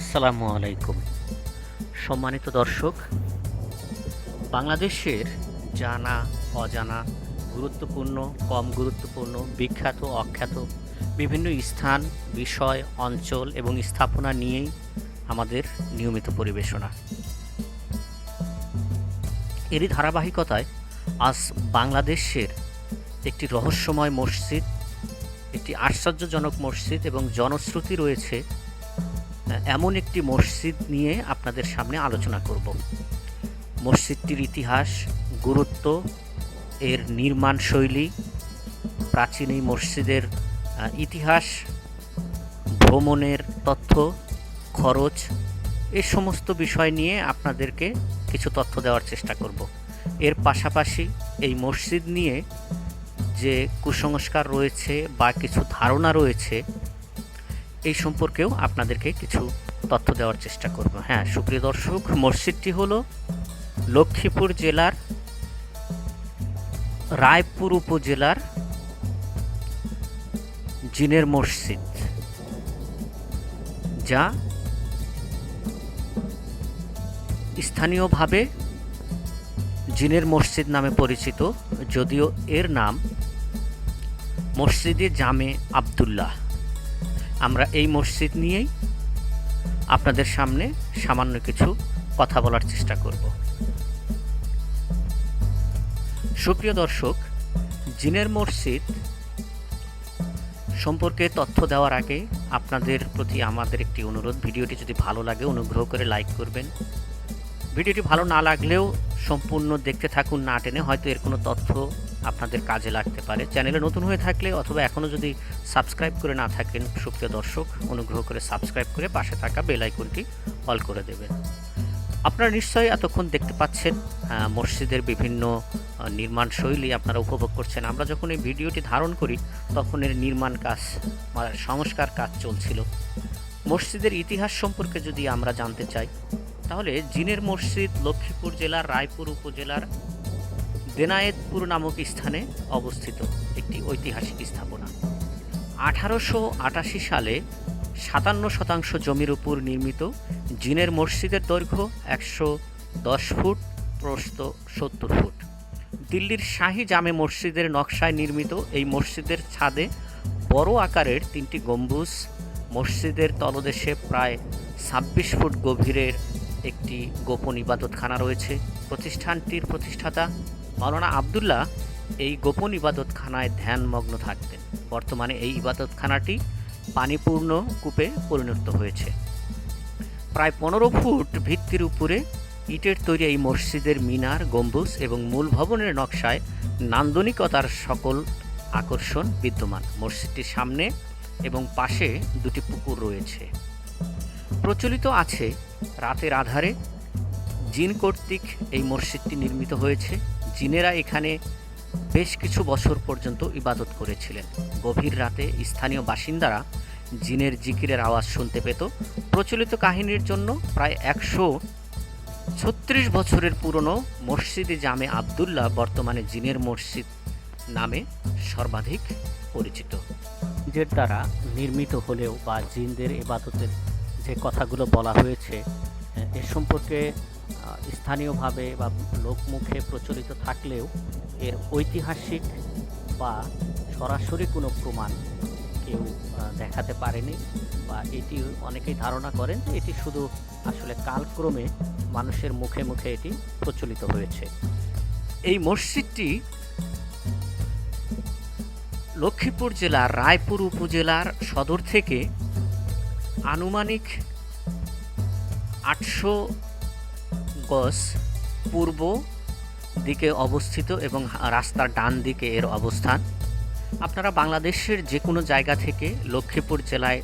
আসসালামু আলাইকুম। সম্মানিত দর্শক, বাংলাদেশের জানা, অজানা, গুরুত্বপূর্ণ, কম গুরুত্বপূর্ণ, বিখ্যাত, অখ্যাত বিভিন্ন স্থান, বিষয়, অঞ্চল এবং স্থাপনা নিয়েই আমাদের নিয়মিত পরিবেশনা। এরই ধারাবাহিকতায় আজ বাংলাদেশের একটি রহস্যময় মসজিদ, একটি আশ্চর্যজনক মসজিদ এবং জনশ্রুতি রয়েছে এমন একটি মসজিদ নিয়ে আপনাদের সামনে আলোচনা করব। মসজিদটির ইতিহাস, গুরুত্ব, এর নির্মাণ শৈলী, প্রাচীন এই মসজিদের ইতিহাস, ভ্রমণের তথ্য, খরচ, এ সমস্ত বিষয় নিয়ে আপনাদেরকে কিছু তথ্য দেওয়ার চেষ্টা করব। এর পাশাপাশি এই মসজিদ নিয়ে যে কুসংস্কার রয়েছে বা কিছু ধারণা রয়েছে এই সম্পর্কেও আপনাদেরকে কিছু তথ্য দেওয়ার চেষ্টা করব। হ্যাঁ সুপ্রিয় দর্শক, মসজিদটি হল লক্ষ্মীপুর জেলার রায়পুর উপজেলার জিনের মসজিদ, যা স্থানীয়ভাবে জিনের মসজিদ নামে পরিচিত, যদিও এর নাম মসজিদে জামে আবদুল্লাহ। আমরা এই মসজিদ নিয়েই আপনাদের সামনে সামান্য কিছু কথা বলার চেষ্টা করব। সুপ্রিয় দর্শক, জিনের মসজিদ সম্পর্কে তথ্য দেওয়ার আগে আপনাদের প্রতি আমাদের একটি অনুরোধ, ভিডিওটি যদি ভালো লাগে অনুগ্রহ করে লাইক করবেন। ভিডিওটি ভালো না লাগলেও সম্পূর্ণ দেখতে থাকুন, না টেনে হয়তো এর কোনো তথ্য আপনাদের কাজে লাগতে পারে। চ্যানেলে নতুন হয়ে থাকলে অথবা এখনও যদি সাবস্ক্রাইব করে না থাকেন, সুপ্রিয় দর্শক, অনুগ্রহ করে সাবস্ক্রাইব করে পাশে থাকা বেল আইকনটি অল করে দেবেন। আপনারা নিশ্চয়ই এতক্ষণ দেখতে পাচ্ছেন মসজিদের বিভিন্ন নির্মাণ শৈলী আপনারা উপভোগ করছেন। আমরা যখন এই ভিডিওটি ধারণ করি, তখন এর নির্মাণ কাজ সংস্কার কাজ চলছিল। মসজিদের ইতিহাস সম্পর্কে যদি আমরা জানতে চাই, তাহলে জিনের মসজিদ লক্ষ্মীপুর জেলার, রায়পুর উপজেলার দেনায়েতপুর নামক স্থানে অবস্থিত একটি ঐতিহাসিক স্থাপনা। আঠারোশো আটাশি সালে সাতান্ন শতাংশ জমির উপর নির্মিত জিনের মসজিদের দৈর্ঘ্য একশো দশ ফুট, প্রস্থ সত্তর ফুট। দিল্লির শাহী জামে মসজিদের নকশায় নির্মিত এই মসজিদের ছাদে বড় আকারের তিনটি গম্বুজ, মসজিদের তলদেশে প্রায় ছাব্বিশ ফুট গভীরের একটি গোপন ইবাদতখানা রয়েছে। প্রতিষ্ঠানটির প্রতিষ্ঠাতা মাওলানা আবদুল্লাহ এই গোপন ইবাদতখানায় ধ্যানমগ্ন থাকতেন। বর্তমানে এই ইবাদতখানাটি পানিপূর্ণ কূপে পরিণত হয়েছে। প্রায় পনেরো ফুট ভিত্তির উপরে ইটের তৈরি এই মসজিদের মিনার, গম্বুজ এবং মূল ভবনের নকশায় নান্দনিকতার সকল আকর্ষণ বিদ্যমান। মসজিদটির সামনে এবং পাশে দুটি পুকুর রয়েছে। প্রচলিত আছে রাতের আধারে জিন কর্তৃক এই মসজিদটি নির্মিত হয়েছে। জিনেরা এখানে বেশ কিছু বছর পর্যন্ত ইবাদত করেছিলেন। গভীর রাতে স্থানীয় বাসিন্দারা জিনের জিকিরের আওয়াজ শুনতে পেত। প্রচলিত কাহিনীর জন্য প্রায় একশো ছত্রিশ বছরের পুরনো মসজিদে জামে আবদুল্লাহ বর্তমানে জিনের মসজিদ নামে সর্বাধিক পরিচিত। জিনের দ্বারা নির্মিত হলেও বা জিনদের ইবাদতের যে কথাগুলো বলা হয়েছে, এ সম্পর্কে স্থানীয়ভাবে বা লোকমুখে প্রচলিত থাকলেও এর ঐতিহাসিক বা সরাসরি কোনো প্রমাণ কেউ দেখাতে পারেনি বা এটি অনেকেই ধারণা করেন যে এটি শুধু আসলে কালক্রমে মানুষের মুখে মুখে এটি প্রচলিত হয়েছে। এই মসজিদটি লক্ষ্মীপুর জেলার, রায়পুর উপজেলার সদর থেকে আনুমানিক আটশো গজ পূর্ব দিকে অবস্থিত এবং রাস্তার ডান দিকে এর অবস্থান। আপনারা বাংলাদেশের যে কোনো জায়গা থেকে লক্ষ্মীপুর জেলায়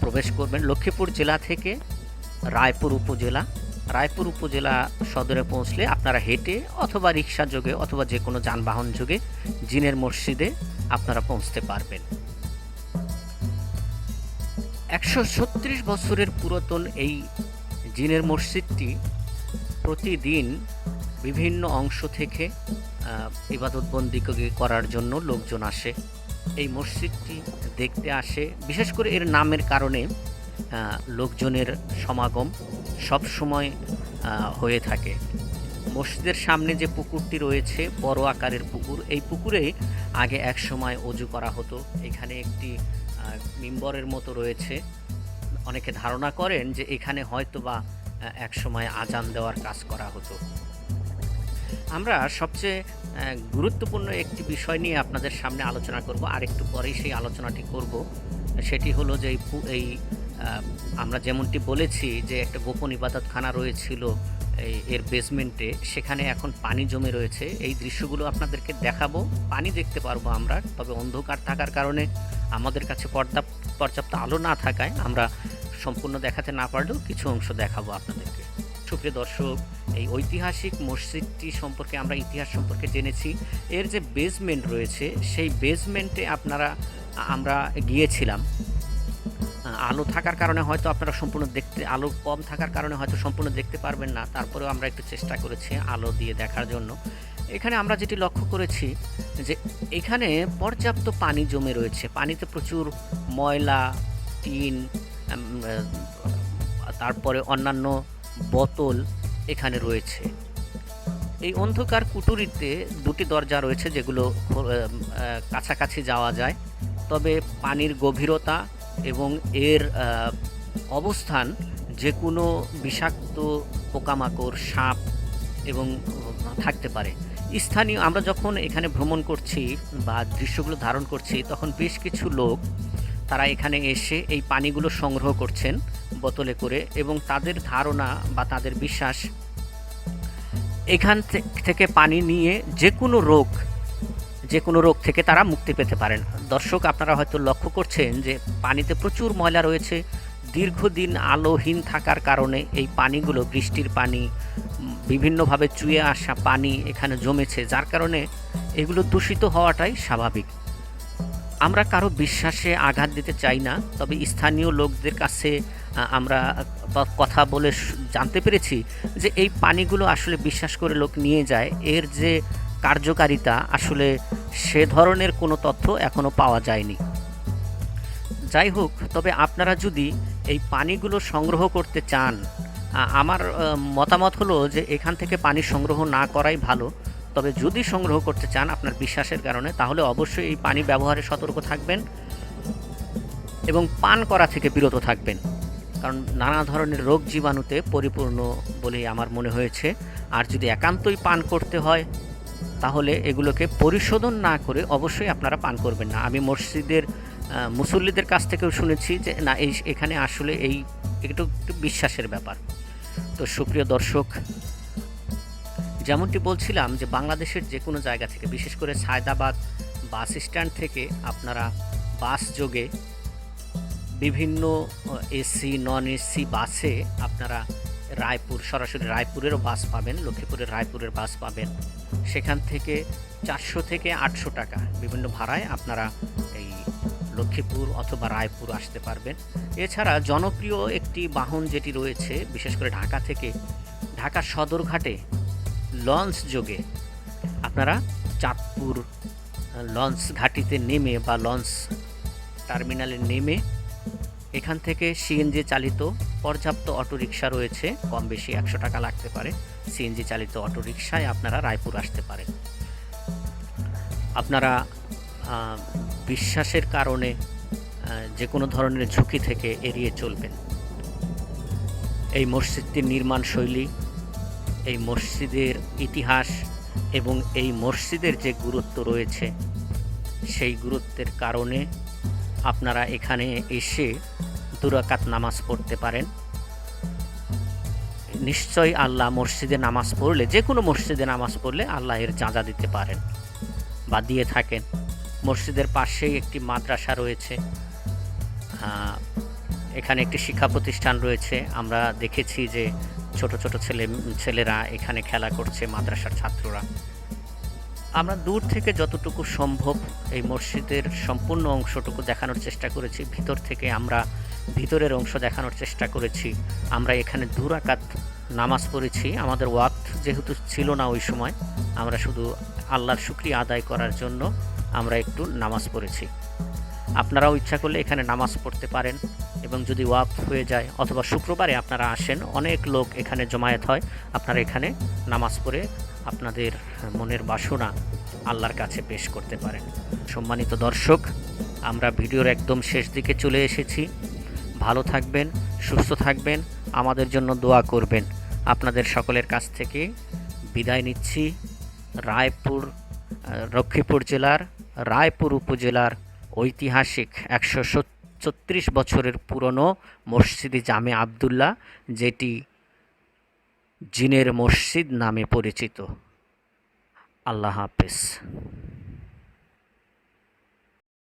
প্রবেশ করবেন। লক্ষ্মীপুর জেলা থেকে রায়পুর উপজেলা। রায়পুর উপজেলা সদরে পৌঁছলে আপনারা হেঁটে অথবা রিক্সা যোগে অথবা যে কোনো যানবাহন যোগে জিনের মসজিদে আপনারা পৌঁছতে পারবেন। একশো ছত্রিশ বছরের পুরাতন এই জিনের মসজিদটি প্রতিদিন বিভিন্ন অংশ থেকে ইবাদতবন্দি করার জন্য লোকজন আসে। এই মসজিদটি দেখতে আসে। বিশেষ করে এর নামের কারণে লোকজনের সমাগম সব সময় হয়ে থাকে। মসজিদের সামনে যে পুকুরটি রয়েছে, বড় আকারের পুকুর, এই পুকুরে আগে এক সময় অজু করা হতো। এখানে একটি মিম্বরের মতো রয়েছে। অনেকে ধারণা করেন যে এখানে হয়তো বা আহ, এক সময় আজান দেওয়ার কাজ করা হতো। আমরা সবচেয়ে গুরুত্বপূর্ণ একটি বিষয় নিয়ে আপনাদের সামনে আলোচনা করব আর একটু পরেই সেই আলোচনাটি করব। সেটি হলো যে এই আমরা যেমনটি বলেছি যে একটা গোপন ইবাদতখানা রয়েছিল এর বেসমেন্টে সেখানে এখন পানি জমে রয়েছে। এই দৃশ্যগুলো আপনাদেরকে দেখাবো। পানি দেখতে পারব আমরা তবে অন্ধকার থাকার কারণে আমাদের কাছে পর্যাপ্ত আলো না থাকায় আমরা সম্পূর্ণ দেখাতে না পারলেও কিছু অংশ দেখাবো আপনাদেরকে। সুপ্রিয় দর্শক, এই ঐতিহাসিক মসজিদটি সম্পর্কে আমরা ইতিহাস সম্পর্কে জেনেছি। এর যে বেসমেন্ট রয়েছে, সেই বেসমেন্টে আপনারা, আমরা গিয়েছিলাম। আলো থাকার কারণে হয়তো আপনারা সম্পূর্ণ দেখতে, আলো কম থাকার কারণে হয়তো সম্পূর্ণ দেখতে পারবেন না। তারপরেও আমরা একটু চেষ্টা করেছি আলো দিয়ে দেখার জন্য। এখানে আমরা যেটি লক্ষ্য করেছি, যে এখানে পর্যাপ্ত পানি জমে রয়েছে। পানিতে প্রচুর ময়লা, টিন তারপরে অন্যান্য বোতল এখানে রয়েছে। এই অন্ধকার কুটুরিতে দুটি দরজা রয়েছে যেগুলো কাছাকাছি যাওয়া যায়। তবে পানির গভীরতা এবং এর অবস্থান যে কোনো বিষাক্ত পোকামাকড়, সাপ এবং থাকতে পারে। স্থানীয়, আমরা যখন এখানে ভ্রমণ করছি বা দৃশ্যগুলো ধারণ করছি, তখন বেশ কিছু লোক তারা এখানে এসে এই পানিগুলো সংগ্রহ করছেন বোতলে করে এবং তাদের ধারণা বা তাদের বিশ্বাস, এখান থেকে পানি নিয়ে যে কোনো রোগ, যে কোনো রোগ থেকে তারা মুক্তি পেতে পারেন। দর্শক, আপনারা হয়তো লক্ষ্য করছেন যে পানিতে প্রচুর ময়লা রয়েছে। দীর্ঘদিন আলোহীন থাকার কারণে এই পানিগুলো বৃষ্টির পানি, বিভিন্নভাবে চুয়ে আসা পানি এখানে জমেছে। যার কারণে এগুলো দূষিত হওয়াটাই স্বাভাবিক। আমরা কারও বিশ্বাসে আঘাত দিতে চাই না, তবে স্থানীয় লোকদের কাছে আমরা কথা বলে জানতে পেরেছি যে এই পানিগুলো আসলে বিশ্বাস করে লোক নিয়ে যায়। এর যে কার্যকারিতা আসলে সে ধরনের কোনো তথ্য এখনও পাওয়া যায়নি। যাই হোক, তবে আপনারা যদি এই পানিগুলো সংগ্রহ করতে চান আমার মতামত হলো যে এখান থেকে পানি সংগ্রহ না করাই ভালো। তবে যদি সংগ্রহ করতে চান আপনার বিশ্বাসের কারণে, তাহলে অবশ্যই এই পানি ব্যবহারে সতর্ক থাকবেন এবং পান করা থেকে বিরত থাকবেন। কারণ নানা ধরনের রোগ জীবাণুতে পরিপূর্ণ বলেই আমার মনে হয়েছে। আর যদি একান্তই পান করতে হয়, তাহলে এগুলোকে পরিশোধন না করে অবশ্যই আপনারা পান করবেন না। আমি মসজিদের মুসল্লিদের কাছ থেকেও শুনেছি যে, না, এই, এখানে আসলে এই একটু একটু বিশ্বাসের ব্যাপার। তো সুপ্রিয় দর্শক যেমনটি বলছিলাম যে বাংলাদেশের যে কোনো জায়গা থেকে, বিশেষ করে সায়দাবাদ বাস স্ট্যান্ড থেকে আপনারা বাস যোগে বিভিন্ন এসি, নন এসি বাসে আপনারা রায়পুর, সরাসরি রায়পুরেরও বাস পাবেন, লক্ষ্মীপুরের রায়পুরের বাস পাবেন। সেখান থেকে চারশো থেকে আটশো টাকা বিভিন্ন ভাড়ায় আপনারা এই লক্ষ্মীপুর অথবা রায়পুর আসতে পারবেন। এছাড়া জনপ্রিয় একটি বাহন যেটি রয়েছে, বিশেষ করে ঢাকা থেকে ঢাকা সদরঘাটে লঞ্চ যোগে আপনারা চাঁদপুর লঞ্চ ঘাটিতে নেমে বা লঞ্চ টার্মিনালে নেমে এখান থেকে সিএনজি চালিত পর্যাপ্ত অটোরিকশা রয়েছে। কম বেশি একশো টাকা লাগতে পারে। সিএনজি চালিত অটোরিকশায় আপনারা রায়পুর আসতে পারেন। আপনারা বিশ্বাসের কারণে যে কোনো ধরনের ঝুঁকি থেকে এড়িয়ে চলবেন। এই মসজিদটির নির্মাণ শৈলী এই মসজিদের ইতিহাস এবং এই মসজিদের যে গুরুত্ব রয়েছে, সেই গুরুত্বের কারণে আপনারা এখানে এসে দুরাকাত নামাজ পড়তে পারেন। নিশ্চয়ই আল্লাহ মসজিদে নামাজ পড়লে, যে কোনো মসজিদে নামাজ পড়লে আল্লাহ এর যাজা দিতে পারেন বা দিয়ে থাকেন। মসজিদের পাশেই একটি মাদ্রাসা রয়েছে এখানে একটি শিক্ষা প্রতিষ্ঠান রয়েছে। আমরা দেখেছি যে ছোট ছোট ছেলে, ছেলেরা এখানে খেলা করছে, মাদ্রাসার ছাত্ররা। আমরা দূর থেকে যতটুকু সম্ভব এই মসজিদের সম্পূর্ণ অংশটুকু দেখানোর চেষ্টা করেছি। ভিতর থেকে আমরা ভিতরের অংশ দেখানোর চেষ্টা করেছি। আমরা এখানে দুরাকাত নামাজ পড়েছি। আমাদের ওয়াক্ত যেহেতু ছিল না ওই সময়, আমরা শুধু আল্লাহর শুক্রিয়া আদায় করার জন্য আমরা একটু নামাজ পড়েছি। আপনারাও ইচ্ছা করলে এখানে নামাজ পড়তে পারেন এবং যদি ওয়াক্ত হয়ে যায় অথবা শুক্রবারে আপনারা আসেন, অনেক লোক এখানে জমায়েত হয়, আপনারা এখানে নামাজ পড়ে আপনাদের মনের বাসনা আল্লাহর কাছে পেশ করতে পারেন। সম্মানিত দর্শক, আমরা ভিডিওর একদম শেষ দিকে চলে এসেছি। ভালো থাকবেন, সুস্থ থাকবেন, আমাদের জন্য দোয়া করবেন। আপনাদের সকলের কাছ থেকে বিদায় নিচ্ছি। রায়পুর লক্ষ্মীপুর জেলার, রায়পুর উপজেলার ঐতিহাসিক একশো ছত্রিশ বছরের পুরনো মসজিদে জামে আবদুল্লাহ, যেটি জিনের মসজিদ নামে পরিচিত। আল্লাহ হাফেজ।